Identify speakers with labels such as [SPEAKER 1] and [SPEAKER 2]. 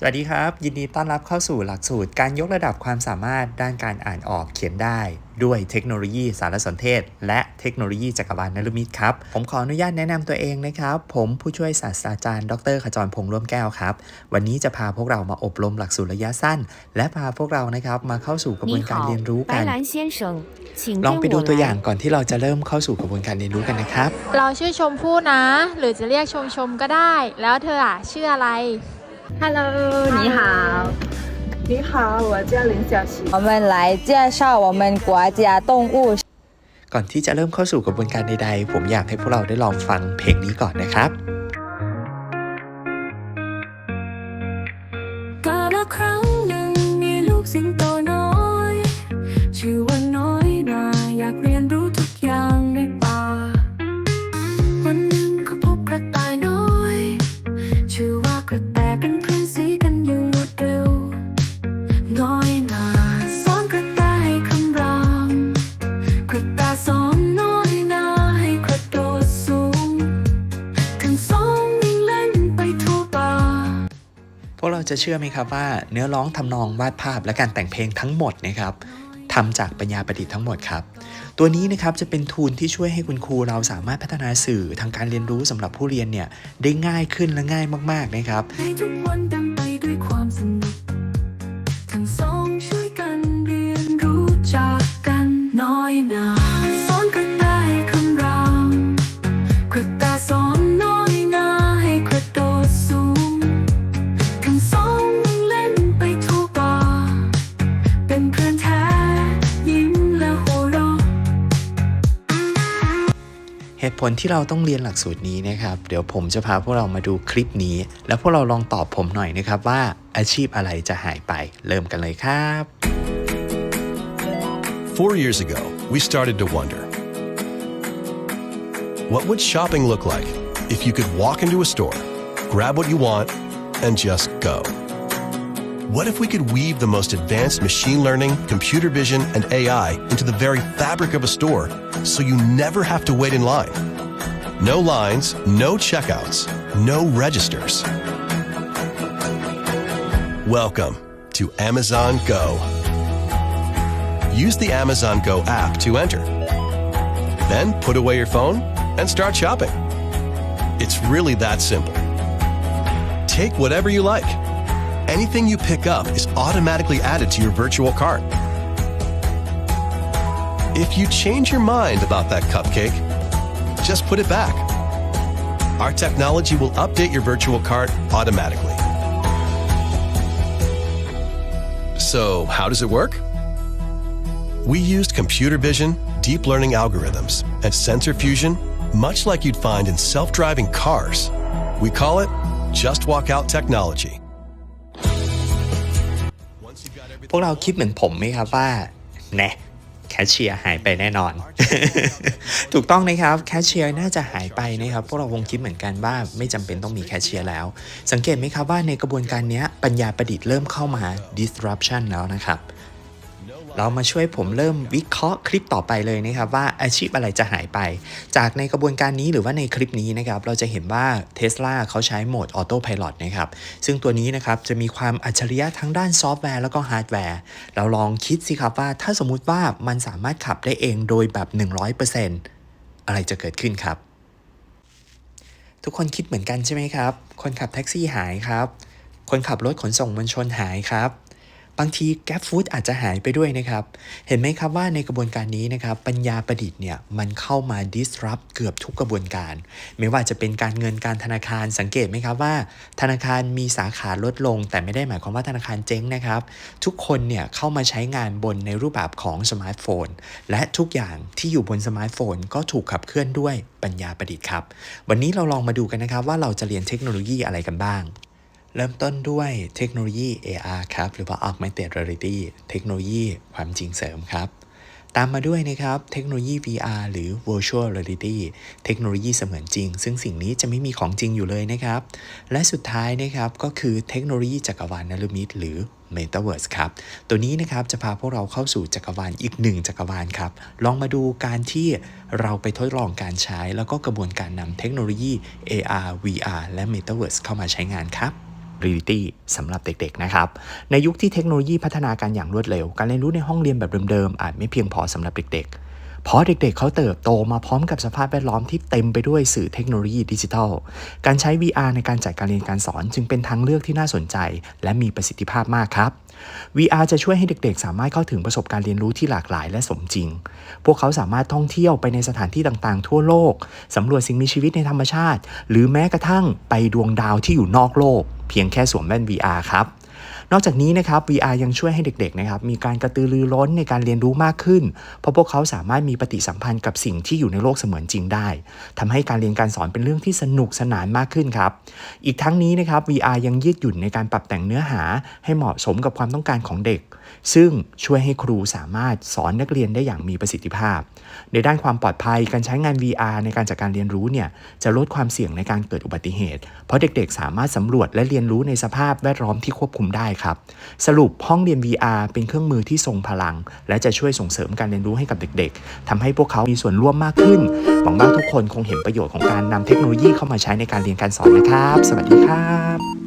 [SPEAKER 1] สวัสดีครับ ยินดีต้อนรับเข้าสู่หลักสูตรการยกระดับความสามารถด้านการอ่านออกเขียนได้ ด้วยเทคโนโลยีสารสนเทศ และเทคโนโลยีจักรวาลนรุมิตครับ ผมขออนุญาตแนะนำตัวเองนะครับ ผมผู้ช่วยศาสตราจารย์ ดรขจรพงษ์ร่วมแก้วครับ วันนี้จะพาพวกเรามาอบรมหลักสูตรระยะสั้น และพาพวกเรานะครับมาเข้าสู่กระบวนการเรียนรู้กันลองไปดูตัวอย่างก่อนที่เราจะเริ่มเข้าสู่กระบวนการเรียนรู้กันนะครับ
[SPEAKER 2] เราชื่อชมพู่นะ หรือจะเรียกชมชมก็ได้ แล้วเธออะชื่ออะไร
[SPEAKER 3] Hello，你好。
[SPEAKER 4] 你好，我叫林小琪。
[SPEAKER 5] 我们来介绍我们国家动物
[SPEAKER 1] ก่อนที่จะเริ่มเข้าสู่กระบวนการใดๆ ผมอยากให้พวกเราได้ลองฟังเพลงนี้ก่อนนะครับ
[SPEAKER 6] กาลครั้ง
[SPEAKER 1] จะเชื่อไหมครับว่าเนื้อร้องทำนองวาดภาพและการแต่งเพลงทั้งหมดนะครับทำจากปัญญาประดิษฐ์ทั้งหมดครับ ตัวนี้นะครับจะเป็นทูลที่ช่วยให้คุณครูเราสามารถพัฒนาสื่อทางการเรียนรู้สำหรับผู้เรียนเนี่ยได้ง่ายขึ้นและง่ายมากๆนะครับ ผลที่เราต้องเรียนหลักสูตรนี้นะครับ เดี๋ยวผมจะพาพวกเรามาดูคลิปนี้ แล้วพวกเราลองตอบผมหน่อยนะครับว่าอาชีพอะไรจะหายไป เริ่มกันเลยครับ
[SPEAKER 7] Four years ago, we started to wonder what would shopping look like if you could walk into a store, grab what you want, and just go? What if we could weave the most advanced machine learning, computer vision, and AI into the very fabric of a store so you never have to wait in line? No lines, no checkouts, no registers. Welcome to Amazon Go. Use the Amazon Go app to enter. Then put away your phone and start shopping. It's really that simple. Take whatever you like. Anything you pick up is automatically added to your virtual cart. If you change your mind about that cupcake, just put it back. Our technology will update your virtual cart automatically. So, how does it work? We used computer vision, deep learning algorithms, and sensor fusion, much like you'd find in self driving cars. We call it Just Walk Out Technology.
[SPEAKER 1] พวกเราคิดเหมือนผมไหมครับว่าแน่แคชเชียร์หายไปแน่นอน ถูกต้องนะครับแคชเชียร์น่าจะหายไปนะครับพวกเราคงคิดเหมือนกันว่าไม่จำเป็นต้องมีแคชเชียร์แล้ว สังเกตไหมครับว่าในกระบวนการนี้ปัญญาประดิษฐ์เริ่มเข้ามา disruption แล้วนะครับ เรามาช่วยผมเริ่มวิเคราะห์คลิปต่อไปเลยนะครับว่าอาชีพอะไรจะหายไป จากในกระบวนการนี้หรือว่าในคลิปนี้นะครับเราจะเห็นว่า Tesla เขาใช้โหมด Auto Pilot นะครับซึ่งตัวนี้นะครับจะมีความอัจฉริยะทั้งด้านซอฟต์แวร์แล้วก็ฮาร์ดแวร์ เราลองคิดสิครับว่าถ้าสมมุติว่ามันสามารถขับได้เองโดยแบบ 100%อะไรจะเกิดขึ้นครับ ทุกคนคิดเหมือนกันใช่ไหมครับ คนขับแท็กซี่หายครับ คนขับรถขนส่งมวลชนหายครับ บางทีแก b ฟู้ดอาจจะหายไปด้วยนะครับ เห็นไหมครับว่าในกระบวนการนี้นะครับ ปัญญาประดิษฐ์เนี่ยมันเข้ามา disrupt เกือบทุกกระบวนการ ไม่ว่าจะเป็นการเงินการธนาคารสังเกตไหมครับว่า ธนาคารมีสาขาลดลง แต่ไม่ได้หมายความว่าธนาคารเจ๊งนะครับ ทุกคนเนี่ยเข้ามาใช้งานบนในรูปแบบของสมาร์ทโฟน และทุกอย่างที่อยู่บนสมาร์ทโฟน ก็ถูกขับเคลื่อนด้วยปัญญาประดิษฐ์ครับ วันนี้เราลองมาดูกันนะครับว่าเราจะเรียนเทคโนโลยีอะไรกันบ้าง เริ่มต้นด้วยเทคโนโลยี AR ครับ หรือว่า Augmented Reality เทคโนโลยีความจริงเสริมครับ ตามมาด้วยนะครับ เทคโนโลยี VR หรือ Virtual Reality เทคโนโลยีเสมือนจริง ซึ่งสิ่งนี้จะไม่มีของจริงอยู่เลยนะครับ และสุดท้ายนะครับก็คือเทคโนโลยีจักรวาลนลมิตหรือ Metaverse ครับ ตัวนี้นะครับจะพาพวกเราเข้าสู่จักรวาลอีกหนึ่งจักรวาลครับ ลองมาดูการที่เราไปทดลองการใช้ แล้วก็กระบวนการนำเทคโนโลยี AR VR และ Metaverse เข้ามาใช้งานครับ Reality สำหรับเด็กๆนะครับ ในยุคที่เทคโนโลยีพัฒนาการอย่างรวดเร็ว การเรียนรู้ในห้องเรียนแบบเดิมๆอาจไม่เพียงพอสำหรับเด็กๆเพราะเด็กๆ เขาเติบโตมาพร้อมกับสภาพแวดล้อมที่เต็มไปด้วยสื่อเทคโนโลยีดิจิทัล การใช้ VR ในการจัดการเรียนการสอนจึงเป็นทางเลือกที่น่าสนใจ และมีประสิทธิภาพมากครับ VR จะช่วยให้เด็กๆ สามารถเข้าถึงประสบการณ์เรียนรู้ที่หลากหลายและสมจริง พวกเขาสามารถท่องเที่ยวไปในสถานที่ต่างๆ ทั่วโลก สำรวจสิ่งมีชีวิตในธรรมชาติ หรือแม้กระทั่งไปดวงดาวที่อยู่นอกโลก เพียงแค่สวมแว่น VR ครับ นอกจากนี้นะครับ VR ยังช่วยให้เด็กๆนะครับมีการกระตือรือร้นในการเรียนรู้มากขึ้น เพราะพวกเขาสามารถมีปฏิสัมพันธ์กับสิ่งที่อยู่ในโลกเสมือนจริงได้ทำให้การเรียนการสอนเป็นเรื่องที่สนุกสนานมากขึ้นครับ อีกทั้งนี้นะครับ VR ยังยืดหยุ่นในการปรับแต่งเนื้อหา ให้เหมาะสมกับความต้องการของเด็ก ซึ่งช่วยให้ครูสามารถสอนนักเรียนได้อย่างมีประสิทธิภาพ ในด้านความปลอดภัยการใช้งาน VR ในการจัดการเรียนรู้เนี่ยจะลดความเสี่ยงในการเกิดอุบัติเหตุ เพราะเด็กๆ สามารถสำรวจและเรียนรู้ในสภาพแวดล้อมที่ควบคุมได้ครับ สรุปห้องเรียน VR เป็นเครื่องมือที่ทรงพลัง และจะช่วยส่งเสริมการเรียนรู้ให้กับเด็กๆทำให้พวกเขามีส่วนร่วมมากขึ้น หวังว่าทุกคนคงเห็นประโยชน์ของการนำเทคโนโลยีเข้ามาใช้ในการเรียนการสอนนะครับ สวัสดีครับ